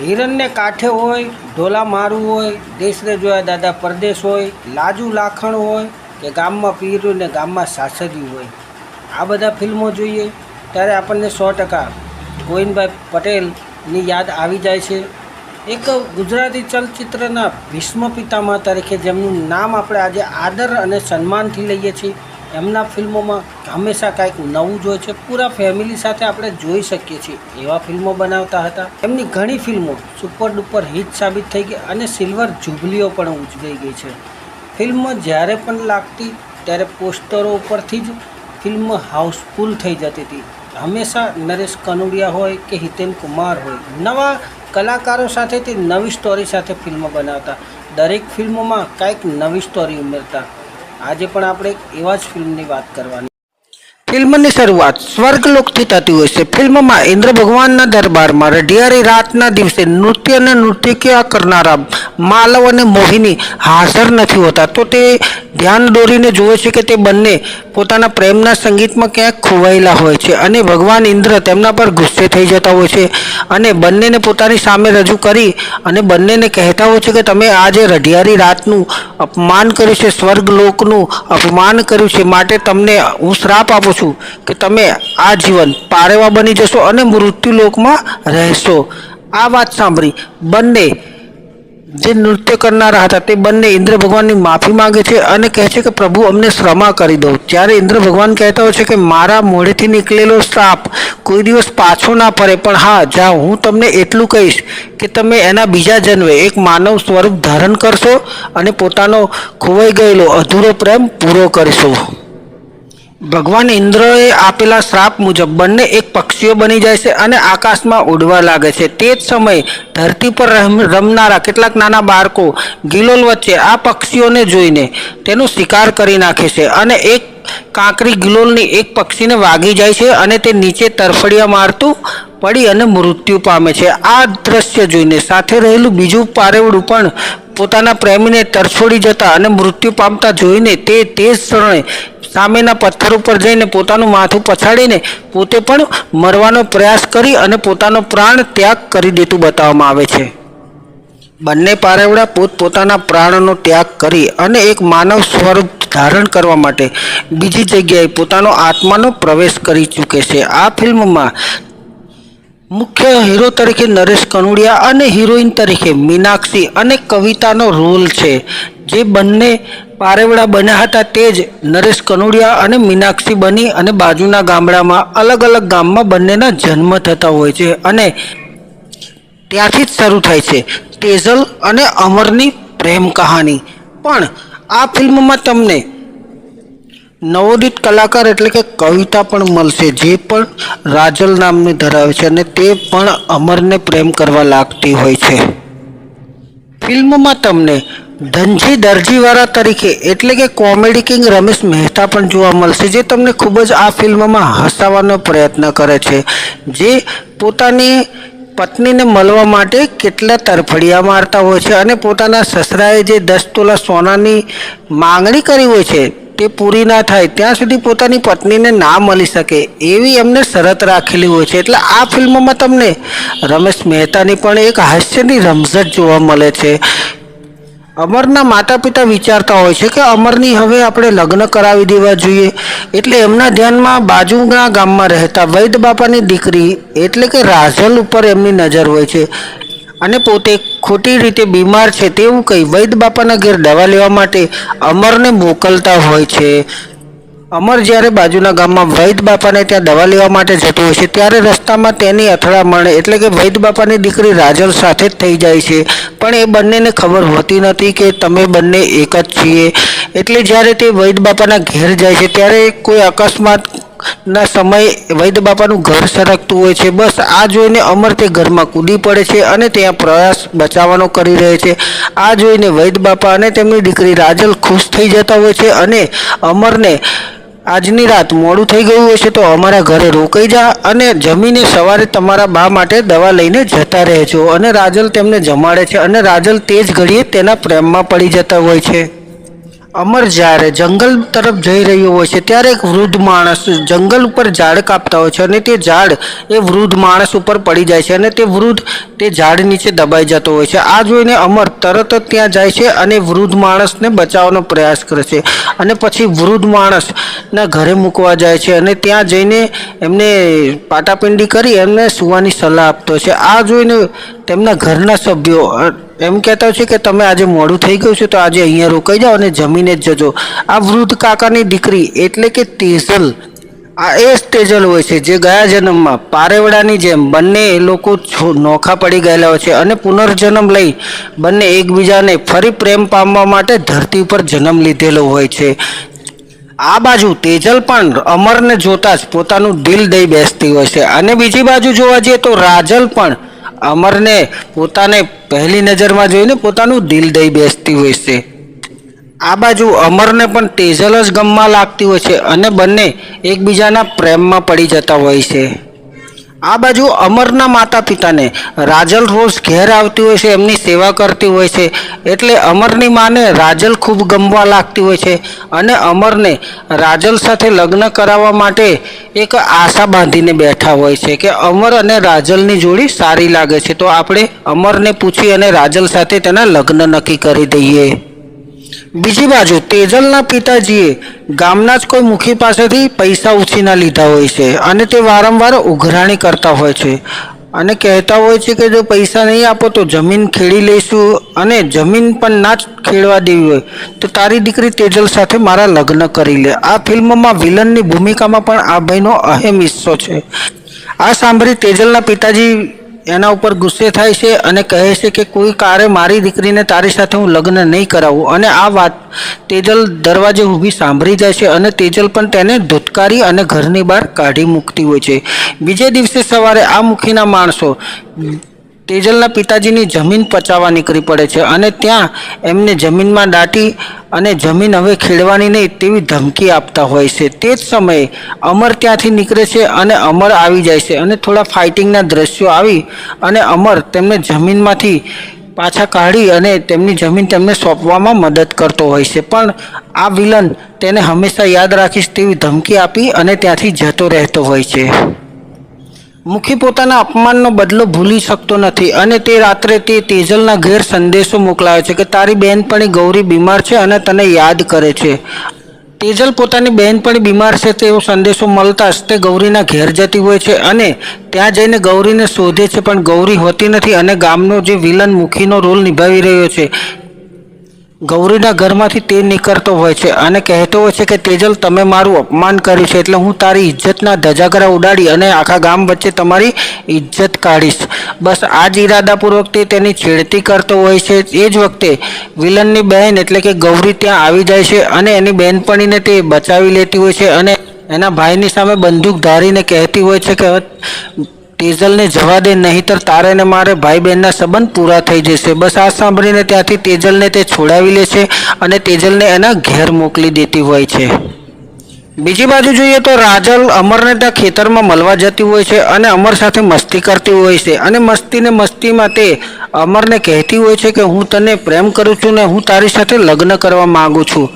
હિરણને કાંઠે હોય, ઢોલા મારું હોય, દેશને જોયા દાદા પરદેશ હોય, લાજુ લાખણ હોય કે ગામમાં પીર્યું ને ગામમાં સાસરી હોય. આ બધા ફિલ્મો જોઈએ ત્યારે આપણને સો ટકા ગોવિંદભાઈ પટેલની યાદ આવી જાય છે. એક ગુજરાતી ચલચિત્રના ભીષ્મ પિતામહ તરીકે જેમનું નામ આપણે આજે આદર અને સન્માનથી લઈએ છીએ. એમના ફિલ્મોમાં હંમેશા કાંઈક નવું જ હોય છે. પૂરા ફેમિલી સાથે આપણે જોઈ શકીએ છીએ. એવા ફિલ્મો બનાવતા હતા. એમની ઘણી ફિલ્મો સુપર ડુપર હિટ સાબિત થઈ ગઈ અને સિલ્વર જુબલીઓ પણ ઉજવાઈ ગઈ છે. ફિલ્મ જ્યારે પણ લાગતી ત્યારે પોસ્ટરો ઉપરથી જ ફિલ્મ હાઉસફુલ થઈ જતી હતી. હંમેશા નરેશ કનોડિયા હોય કે હિતેન કુમાર હોય. નવા કલાકારો સાથે તે નવી સ્ટોરી સાથે ફિલ્મ બનાવતા. દરેક ફિલ્મોમાં કાંઈક નવી સ્ટોરી ઉમેરતા. આજે પણ આપણે એવા જ ફિલ્મની વાત કરવાની. ફિલ્મની શરૂઆત સ્વર્ગલોકથી થતી હોય છે. ફિલ્મમાં ઇન્દ્ર ભગવાનના દરબારમાં રઢિયારી રાતના દિવસે નૃત્ય અને નૃત્ય કરનારા માલવ અને મોહિની હાજર નથી હોતા. તો તે ધ્યાન દોરીને જુએ છે કે તે બંને પોતાના પ્રેમના સંગીતમાં ક્યાંક ખોવાયેલા હોય છે અને ભગવાન ઇન્દ્ર તેમના પર ગુસ્સે થઈ જતા હોય છે અને બંનેને પોતાની સામે રજૂ કરી અને બંનેને કહેતા હોય છે કે તમે આજે રઢિયારી રાતનું અપમાન કર્યું છે સ્વર્ગ લોકનું અપમાન કર્યું છે. માટે તમને હું શ્રાપ આપું છું કે તમે આ જીવન પારેવા બની જશો અને મૃત્યુલોકમાં રહેશો. આ વાત સાંભળી. બંને જે નૃત્ય કરનારા હતા તે બંને ઇન્દ્ર ભગવાનની માફી માંગે છે અને કહે છે કે પ્રભુ, અમને ક્ષમા કરી દો. ત્યારે ઇન્દ્ર ભગવાન કહેતા હોય છે કે મારા મોઢેથી નીકળેલો શ્રાપ કોઈ દિવસ પાછો ના ફરે, પણ હા જાઓ હું તમને એટલું કહીશ કે તમે એના બીજા જન્મે એક માનવ સ્વરૂપ ધારણ કરશો અને પોતાનો ખોવાઈ ગયેલો અધૂરો પ્રેમ પૂરો કરશો. ભગવાન ઇન્દ્રએ આપેલા શ્રાપ મુજબ બંને એક પક્ષીઓ બની જાય છે અને આકાશમાં ઉડવા લાગે છે. તે જ સમયે ધરતી પર રમ- રમનારા કેટલાક નાના બાળકો ગિલોલ વચ્ચે આ પક્ષીઓને જોઈને તેનો શિકાર કરી નાખે છે અને એક કાંકરી ગિલોલની એક પક્ષીને વાગી જાય છે અને તે નીચે તરફડિયા મારતું પડી અને મૃત્યુ પામે છે. આ દ્રશ્ય જોઈને સાથે રહેલું બીજું પારેવડું પણ પોતાના પ્રેમીને તરછોડી જતા અને મૃત્યુ પામતા જોઈને તે તે ક્ષણે સામેના પથ્થર ઉપર જઈને પોતાનું માથું પછાડીને પોતે પણ મરવાનો પ્રયાસ કરી અને પોતાનો પ્રાણ ત્યાગ કરી દેતું બતાવવામાં આવે છે. બંને પારેવડા પોતપોતાના પ્રાણનો ત્યાગ કરી અને એક માનવ સ્વરૂપ ધારણ કરવા માટે બીજી જગ્યાએ પોતાનો આત્માનો પ્રવેશ કરી ચૂકે છે. આ ફિલ્મમાં મુખ્ય હીરો તરીકે નરેશ કનોડિયા અને હિરોઈન તરીકે મીનાક્ષી અને કવિતાનો રોલ છે. જે બંને પારેવડા બન્યા હતા તે જ નરેશ કનોડિયા અને મીનાક્ષી બની અને બાજુના ગામડામાં અલગ અલગ ગામમાં બંનેના જન્મ થતા હોય છે અને ત્યાંથી જ શરૂ થાય છે. તેજલ અને અમરની પ્રેમ કહાની. પણ આ ફિલ્મમાં તમને નવોદિત કલાકાર એટલે કે કવિતા પણ મળશે, જે પણ રાજલ નામને ધરાવે છે અને તે પણ અમરને પ્રેમ કરવા લાગતી હોય છે. ફિલ્મમાં તમને ધનજી દરજીવાળા તરીકે એટલે કે કોમેડી કિંગ રમેશ મહેતા પણ જોવા મળશે, જે તમને ખૂબ જ આ ફિલ્મમાં હસાવવાનો પ્રયત્ન કરે છે, જે પોતાની પત્નીને મળવા માટે કેટલા તરફડિયા મારતા હોય છે અને પોતાના સસરાએ જે દસ તોલા સોનાની માંગણી કરી હોય છે તે પૂરી ના થાય, ત્યાં સુધી પોતાની પત્નીને ના મળી શકે એવી એમને શરત રાખેલી હોય છે. એટલે આ ફિલ્મમાં તમને રમેશ મહેતાની પણ એક હાસ્યની રમઝટ જોવા મળે છે. અમરના માતા પિતા વિચારતા હોય છે કે અમરની હવે આપણે લગ્ન કરાવી દેવા જોઈએ. એટલે એમના ધ્યાનમાં બાજુના ગામમાં રહેતા વૈદ બાપાની દીકરી એટલે કે રાજલ ઉપર એમની નજર હોય છે. અને પોતે ખોટી રીતે બીમાર છે તેવું કહી વૈદ બાપાના ઘેર દવા લેવા માટે અમરને મોકલતા હોય છે. અમર જ્યારે બાજુના ગામમાં વૈદ બાપાને ત્યાં દવા લેવા માટે જતો હોય છે, ત્યારે રસ્તામાં તેની અથડામણ એટલે કે વૈદ બાપાની દીકરી રાજલ સાથે જ થઈ જાય છે. પણ એ બંનેને ખબર હોતી નથી કે તમે બંને એક જ છીએ. એટલે જ્યારે તે વૈદ બાપાના ઘેર જાય છે, ત્યારે કોઈ અકસ્માત ના, સમયે વૈદ બાપાનું ઘર સરકતું હોય છે. બસ આ જોઈને અમર તે ઘરમાં કૂદી પડે છે અને ત્યાં પ્રયાસ બચાવવાનો કરી રહે છે. આ જોઈને વૈદ બાપા અને તેમની દીકરી રાજલ ખુશ થઈ જતા હોય છે અને અમરને આજની રાત મોડું થઈ ગયું હશે તો અમારા ઘરે રોકાઈ જા અને જમીને સવારે તમારા બા માટે દવા લઈને જતા રહેજો. અને રાજલ તેમને જમાડે છે અને રાજલ તે જ ઘડીએ તેના પ્રેમમાં પડી જતા હોય છે. અમર જ્યારે જંગલ તરફ જઈ રહ્યો હોય છે, ત્યારે એક વૃદ્ધ માણસ જંગલ ઉપર ઝાડ કાપતા હોય છે અને તે ઝાડ એ વૃદ્ધ માણસ ઉપર પડી જાય છે અને તે વૃદ્ધ તે ઝાડ નીચે દબાઈ જતો હોય છે. આ જોઈને અમર તરત જ ત્યાં જાય છે અને વૃદ્ધ માણસને બચાવવાનો પ્રયાસ કરે છે અને પછી વૃદ્ધ માણસના ઘરે મૂકવા જાય છે અને ત્યાં જઈને એમને પાટાપિંડી કરી એમને સુવાની સલાહ આપતો છે. આ જોઈને તેમના ઘરના સભ્યો એમ કહેતા છે કે તમે આજે મોડું થઈ ગયું છે, તો આજે અહીંયા રોકાઈ જાઓ અને જમીને જ જજો. આ વૃદ્ધ કાકાની દીકરી એટલે કે તેજલ, આ એ જ તેજલ હોય છે, જે ગયા જન્મમાં પારેવડાની જેમ બંને લોકો નોખા પડી ગયેલા હોય છે અને પુનર્જન્મ લઈ બંને એકબીજાને ફરી પ્રેમ પામવા માટે ધરતી ઉપર જન્મ લીધેલો હોય છે. આ બાજુ તેજલ પણ અમરને જોતા જ પોતાનું દિલ દઈ બેસતી હોય છે. અને બીજી બાજુ જોવા જઈએ તો રાજલ પણ અમરને પોતાને પહેલી નજરમાં જોઈને પોતાનું દિલ દઈ બેસતી હોય છે. આ બાજુ અમરને પણ તેજલ જ ગમવા લાગતી હોય છે અને બંને એકબીજાના પ્રેમમાં પડી જતા હોય છે. આ બાજુ અમરના માતા પિતાને રાજલ રોજ ઘેર આવતી હોય છે, એમની સેવા કરતી હોય છે. એટલે અમરની માને રાજલ ખૂબ ગમવા લાગતી હોય છે અને અમરને રાજલ સાથે લગ્ન કરાવવા માટે એક આશા બાંધીને બેઠા હોય છે કે અમર અને રાજલની જોડી સારી લાગે છે. તો આપણે અમરને પૂછી અને રાજલ સાથે તેના લગ્ન નક્કી કરી દઈએ. બીજી બાજુ તેજલના પિતાજીએ ગામના જ કોઈ મુખી પાસેથી પૈસા ઉછીના લીધા હોય છે અને તે વારંવાર ઉઘરાણી કરતા હોય છે અને કહેતા હોય છે કે જો પૈસા નહીં આપો તો જમીન ખેડી લઈશું અને જમીન પણ ના જ ખેડવા દેવી હોય. તો તારી દીકરી તેજલ સાથે મારા લગ્ન કરી લે. આ ફિલ્મમાં વિલનની ભૂમિકામાં પણ આ ભાઈનો અહેમ હિસ્સો છે. આ સાંભળી તેજલના પિતાજી એના ઉપર ગુસ્સે થાય છે અને કહે છે કે કોઈ કારે મારી દીકરીને તારી સાથે હું લગ્ન નહીં કરાવું. અને આ વાત તેજલ દરવાજે ઊભી સાંભળી જાય છે અને તેજલ પણ તેને ધુતકારી અને ઘરની બહાર કાઢી મૂકતી હોય છે. બીજે દિવસે સવારે આ મુખીના માણસો તેજલના પિતાજીની જમીન પચાવવા નીકળી પડે છે અને ત્યાં એમને જમીનમાં દાટી અને જમીન હવે ખેડવાની નહીં તેવી ધમકી આપતા હોય છે. તે જ સમયે અમર ત્યાંથી નીકળે છે અને અમર આવી જાય છે અને થોડા ફાઇટિંગના દ્રશ્યો આવી અને અમર તેમને જમીનમાંથી પાછા કાઢી અને તેમની જમીન તેમને સોંપવામાં મદદ કરતો હોય છે. પણ આ વિલન તેને હંમેશા યાદ રાખીશ તેવી ધમકી આપી અને ત્યાંથી જતો રહેતો હોય છે. મુખી પોતાના અપમાનનો બદલો ભૂલી શકતો નથી અને તે રાત્રે તે તેજલના ઘેર સંદેશો મોકલાવે છે કે તારી બહેનપણી ગૌરી બીમાર છે અને તને યાદ કરે છે. તેજલ પોતાની બહેનપણી બીમાર છે તેવો સંદેશો મળતા જ તે ગૌરીના ઘેર જતી હોય છે અને ત્યાં જઈને ગૌરીને શોધે છે પણ ગૌરી હોતી નથી અને ગામનો જે વિલન મુખીનો રોલ નિભાવી રહ્યો છે. ગૌરીના ઘરમાંથી તે નીકળતો હોય છે અને કહેતો હોય છે કે, તેજલ, તમે મારું અપમાન કર્યું છે એટલે હું તારી ઇજ્જતના ધજાગરા ઉડાડી અને આખા ગામ વચ્ચે તમારી ઇજ્જત કાઢીશ. બસ આ જ ઈરાદાપૂર્વક તે તેની છેડતી કરતો હોય છે. એ જ વખતે વિલનની બહેન એટલે કે ગૌરી ત્યાં આવી જાય છે અને એની બહેનપણીને તે બચાવી લેતી હોય છે અને એના ભાઈની સામે બંદૂક ધારીને કહેતી હોય છે કે તેજલને જવા દે, નહીતર તારે ને મારે ભાઈ બહેનના સંબંધ પૂરા થઈ જશે. બસ આ સાંભળીને ત્યાંથી તેજલને તે છોડાવી લે છે અને તેજલને એના ઘેર મોકલી દેતી હોય છે. બીજી બાજુ જોઈએ તો રાજલ અમરને ત્યાં ખેતરમાં મળવા જતી હોય છે અને અમર સાથે મસ્તી કરતી હોય છે. અને મસ્તીને મસ્તીમાં તે અમરને કહેતી હોય છે કે હું તને પ્રેમ કરું છું ને હું તારી સાથે લગ્ન કરવા માગું છું.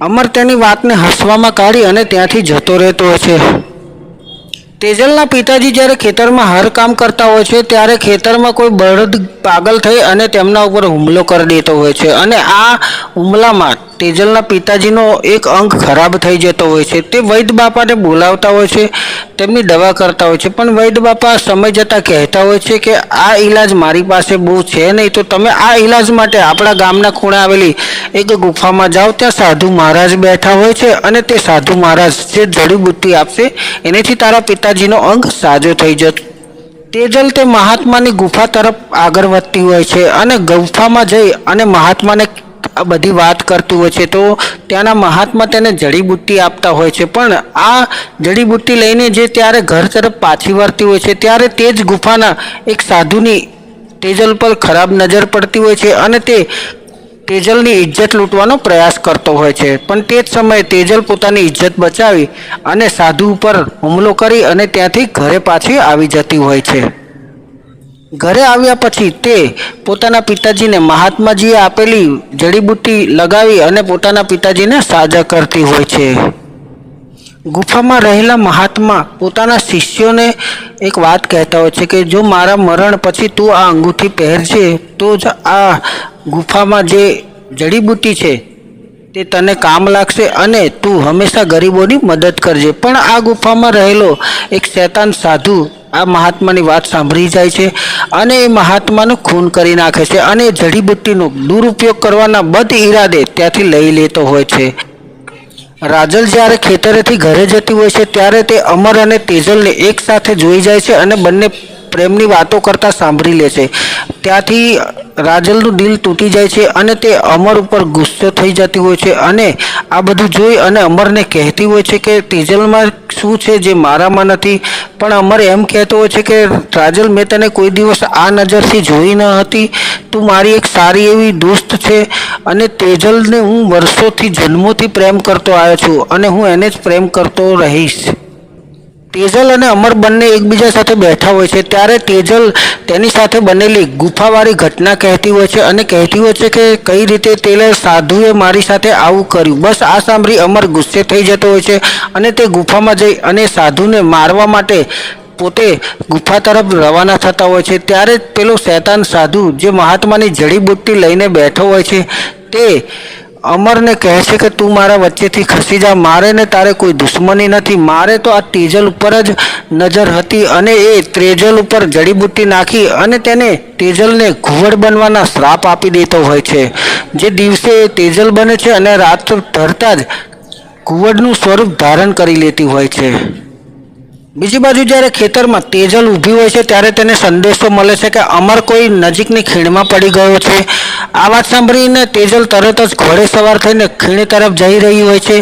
અમર તેની વાતને હસવામાં કાઢી અને ત્યાંથી જતો રહેતો હોય છે. તેજલના પિતાજી જ્યારે ખેતરમાં હર કામ કરતા હોય છે ત્યારે ખેતરમાં કોઈ બળદ પાગલ થઈ અને તેમના ઉપર હુમલો કરી દેતો હોય છે. અને આ હુમલામાં તેજલના પિતાજીનો એક અંગ ખરાબ થઈ જતો હોય છે. તે વૈદ બાપાને બોલાવતા હોય છે, તેમની દવા કરતા હોય છે. પણ વૈદ બાપા સમય જતાં કહેતા હોય છે કે આ ઈલાજ મારી પાસે બહુ છે નહીં. તો તમે આ ઈલાજ માટે આપણા ગામના ખૂણે આવેલી એક ગુફામાં જાઓ. ત્યાં સાધુ મહારાજ બેઠા હોય છે અને તે સાધુ મહારાજ જે જડીબુટ્ટી આપશે, એનેથી તારા પિતાજીનો અંગ સાજો થઈ જતો તેજલ તે મહાત્માની ગુફા તરફ આગળ વધતી હોય છે અને ગુફામાં જઈ અને મહાત્માને આ બધી વાત કરતું હોય છે. તો ત્યાંના મહાત્મા તેને જડીબુટ્ટી આપતા હોય છે. પણ આ જડીબુટ્ટી લઈને જે ત્યારે ઘર તરફ પાછી વળતી હોય છે, ત્યારે તે જ ગુફાના એક સાધુની તેજલ પર ખરાબ નજર પડતી હોય છે અને તે તેજલની ઇજ્જત લૂંટવાનો પ્રયાસ કરતો હોય છે. પણ તે જ સમયે તેજલ પોતાની ઇજ્જત બચાવી અને સાધુ ઉપર હુમલો કરી અને ત્યાંથી ઘરે પાછી આવી જતી હોય છે. ઘરે આવ્યા પછી તે પોતાના પિતાજીને મહાત્માજીએ આપેલી જડીબુટ્ટી લગાવી અને પોતાના પિતાજીને સાજા કરતી હોય છે. ગુફામાં રહેલા મહાત્મા પોતાના શિષ્યોને એક વાત કહેતા હોય છે કે, જો મારા મરણ પછી તું આ અંગૂઠી પહેરજે, તો જ આ ગુફામાં જે જડીબુટ્ટી છે, તે તને કામ લાગશે અને તું હંમેશા ગરીબોની મદદ કરજે. પણ આ ગુફામાં રહેલો એક શૈતાન સાધુ આ મહાત્માની વાત સાંભળી જાય છે અને એ મહાત્માનું ખૂન કરી નાખે છે અને જડીબુટ્ટીનો દુરુપયોગ કરવાના બદ ઈરાદે ત્યાંથી લઈ લેતો હોય છે. રાજલ જ્યારે ખેતરેથી ઘરે જતી હોય છે, ત્યારે તે અમર અને તેજલને એકસાથે જોઈ જાય છે અને બંને પ્રેમની વાતો કરતા સાંભળી લે છે. ત્યાંથી રાજલનું દિલ તૂટી જાય છે અને તે અમર ઉપર ગુસ્સો થઈ જતી હોય છે અને આ બધું જોઈ અને અમરને કહેતી હોય છે કે તેજલમાં શું છે જે મારામાં નથી. પણ અમર એમ કહેતો હોય છે કે રાજલ, મેં તને કોઈ દિવસ આ નજરથી જોઈ ન હતી. તું મારી એક સારી એવી દોસ્ત છે અને તેજલને હું વર્ષોથી જન્મોથી પ્રેમ કરતો આવ્યો છું અને હું એને જ પ્રેમ કરતો રહીશ. તેજલ અને અમર બંને એકબીજા સાથે બેઠા હોય છે. ત્યારે તેજલ તેની સાથે બનેલી ગુફાવાળી ઘટના કહેતી હોય છે અને કહેતી હોય છે કે કઈ રીતે તેલે સાધુએ મારી સાથે આવું કર્યું. બસ આ સાંભળી અમર ગુસ્સે થઈ જતો હોય છે અને તે ગુફામાં જઈ અને સાધુને મારવા માટે પોતે ગુફા તરફ રવાના થતા હોય છે. ત્યારે પેલો શૈતાન સાધુ જે મહાત્માની જડીબુટ્ટી લઈને બેઠો હોય છે તે અમરને કહે છે કે તું મારા વચ્ચેથી ખસી જા. મારે ને તારે કોઈ દુશ્મની નથી. મારે તો આ તેજલ ઉપર જ નજર હતી અને એ તેજલ ઉપર જડીબુટ્ટી નાખી અને તેને તેજલને ઘુવડ બનવાના શ્રાપ આપી દેતો હોય છે. જે દિવસે એ તેજલ બને છે અને રાત ધરતા જ ઘુવડનું સ્વરૂપ ધારણ કરી લેતી હોય છે. બીજી બાજુ જ્યારે ખેતરમાં તેજલ ઊભી હોય છે, ત્યારે તેને સંદેશો મળે છે કે અમર કોઈ નજીકની ખીણમાં પડી ગયો છે. આ વાત સાંભળીને તેજલ તરત જ ઘોડે સવાર થઈને ખીણ તરફ જઈ રહી હોય છે.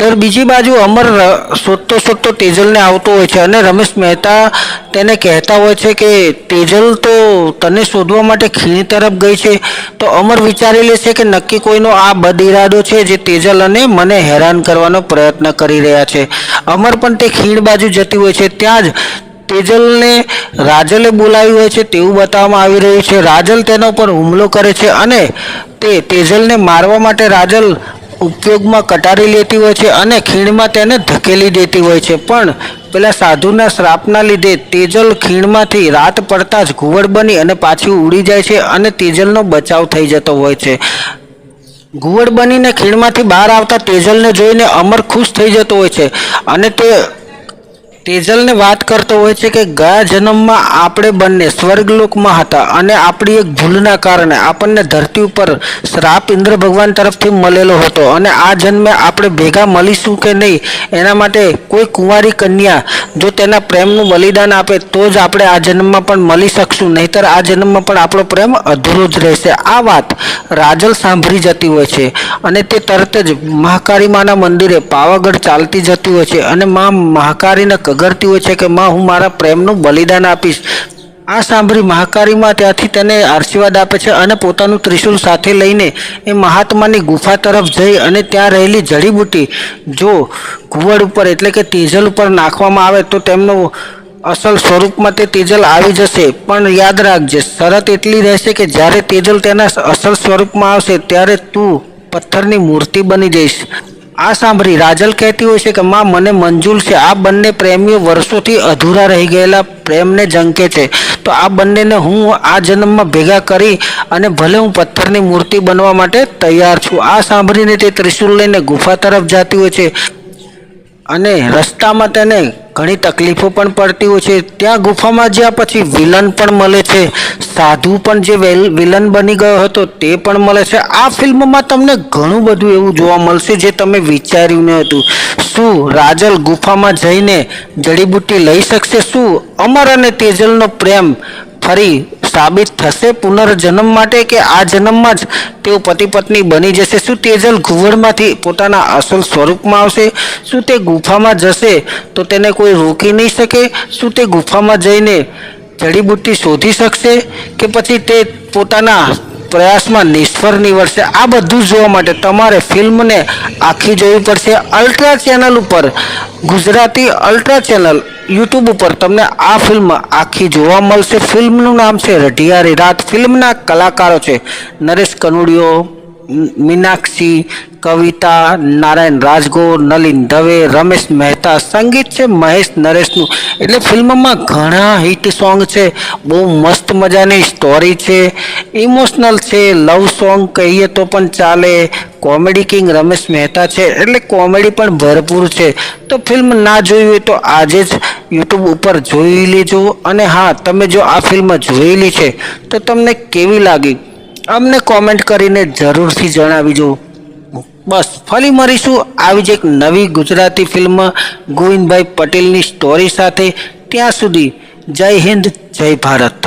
તો બીજી બાજુ અમર શોધતો શોધતો તેજલને આવતો હોય છે અને રમેશ મહેતા તેને કહેતા હોય છે કે, તેજલ તો તને શોધવા માટે ખીણ તરફ ગઈ છે, તો અમર વિચારી લે છે કે નક્કી કોઈનો આ બદ ઇરાદો છે જે તેજલ અને મને હેરાન કરવાનો પ્રયત્ન કરી રહ્યા છે. અમર પણ તે ખીણ બાજુ જતી હોય છે. ત્યાં જ તેજલને રાજલે બોલાવી હોય છે તેવું બતાવવામાં આવી રહ્યું છે. રાજલ તેનો પર હુમલો કરે છે અને તે તેજલને મારવા માટે રાજલ ઉપયોગમાં કટારી લેતી હોય છે અને ખીણમાં તેને ધકેલી દેતી હોય છે. પણ પેલા સાધુના શ્રાપના લીધે તેજલ ખીણમાંથી રાત પડતા જ ઘુવડ બની અને પાછી ઉડી જાય છે અને તેજલનો બચાવ થઈ જતો હોય છે. ઘુવડ બનીને ખીણમાંથી બહાર આવતા તેજલને જોઈને અમર ખુશ થઈ જતો હોય છે અને તે તેજલને વાત કરતો હોય છે કે ગયા જન્મમાં આપણે બંને સ્વર્ગલોકમાં હતા અને આપણી એક ભૂલના કારણે આપણને ધરતી ઉપર શ્રાપ ઇન્દ્ર ભગવાન તરફથી મળેલો હતો અને આ જન્મે આપણે ભેગા મળીશું કે નહીં એના માટે કોઈ કુંવારી કન્યા જો તેના પ્રેમનું બલિદાન આપે તો જ આપણે આ જન્મમાં પણ મળી શકશું. નહીતર આ જન્મમાં પણ આપણો પ્રેમ અધૂરો જ રહેશે. આ વાત રાજલ સાંભળી જતી હોય છે અને તે તરત જ મહાકાળી માના મંદિરે પાવાગઢ ચાલતી જતી હોય છે અને મા મહાકાળીને કગરતી હોય છે કે માં, હું મારા પ્રેમનું બલિદાન આપીશ. આ સાંભળી મહાકાળીમાં ત્યાંથી તેને આશીર્વાદ આપે છે અને પોતાનું ત્રિશૂલ સાથે લઈને એ મહાત્માની ગુફા તરફ જઈ અને ત્યાં રહેલી જડીબુટ્ટી જો ઘુવડ ઉપર એટલે કે તેજલ ઉપર નાખવામાં આવે તો તેમનો અસલ સ્વરૂપમાં તે તેજલ આવી જશે. પણ યાદ રાખજે, શરત એટલી રહેશે કે જ્યારે તેજલ તેના અસલ સ્વરૂપમાં આવશે, ત્યારે તું પથ્થરની મૂર્તિ બની જઈશ. આ સાંભળી રાજલ કહેતી હોય છે કે, માં, મને મંજૂર છે. આ બંને પ્રેમીઓ વર્ષોથી અધૂરા રહી ગયેલા પ્રેમને જંકે છે. તો આ બંનેને હું આ જન્મમાં ભેગા કરી અને ભલે હું પથ્થરની મૂર્તિ બનવા માટે તૈયાર છું. આ સાંભળીને તે ત્રિશુલ લઈને ગુફા તરફ જતી હોય છે. અને રસ્તામાં તેને ઘણી તકલીફો પણ પડતી હોય છે. ત્યાં ગુફામાં જ્યાં પછી વિલન પણ મળે છે. સાધુ પણ જે વેલ- વિલન બની ગયો હતો તે પણ મળે છે. આ ફિલ્મમાં તમને ઘણું બધું એવું જોવા મળશે જે તમે વિચાર્યું ન હતું. શું રાજલ ગુફામાં જઈને જડીબુટ્ટી લઈ શકશે? શું અમર અને તેજલનો પ્રેમ ફરી સાબિત થશે પુનર્જન્મ માટે કે આ જન્મમાં જ તેઓ પતિ પત્ની બની જશે? શું તેજલ ઘુવડમાંથી પોતાના અસલ સ્વરૂપમાં આવશે? શું તે ગુફામાં જશે તો તેને કોઈ રોકી નહીં શકે? શું તે ગુફામાં જઈને જડીબુટ્ટી શોધી શકશે કે પછી તે પોતાના પ્રયાસમાં નિષ્ફળ નીવડશે આ બધું જોવા માટે તમારે ફિલ્મને આખી જોવી પડશે અલ્ટ્રા ચેનલ ઉપર. ગુજરાતી અલ્ટ્રા ચેનલ યુટ્યુબ ઉપર તમને આ ફિલ્મ આખી જોવા મળશે. ફિલ્મનું નામ છે રઢિયારી રાત. ફિલ્મના કલાકારો છે નરેશ કનુડિયો, મીનાક્ષી કવિતા, નારાયણ રાજગોર, નલિન દવે, રમેશ મહેતા, સંગીત છે મહેશ નરેશનું. એટલે ફિલ્મમાં ઘણા હિટ સોંગ છે. બહુ મસ્ત મજાની સ્ટોરી છે. ઇમોશનલ છે લવ સોંગ કહીએ તો પણ ચાલે. કોમેડી કિંગ રમેશ મહેતા છે. એટલે કોમેડી પણ ભરપૂર છે. તો ફિલ્મ ના જોઈ હોય તો આજે જ યુટ્યુબ ઉપર જોઈ લેજો. અને હા, તમે જો આ ફિલ્મ જોયેલી છે, તો તમને કેવી લાગી? અમને કોમેન્ટ કરીને જરૂરથી જણાવીજો. બસ, ફરી મળીશું. આવી જ એક નવી ગુજરાતી ફિલ્મ ગોવિંદભાઈ પટેલની સ્ટોરી સાથે. ત્યાં સુધી જય હિન્દ, જય ભારત.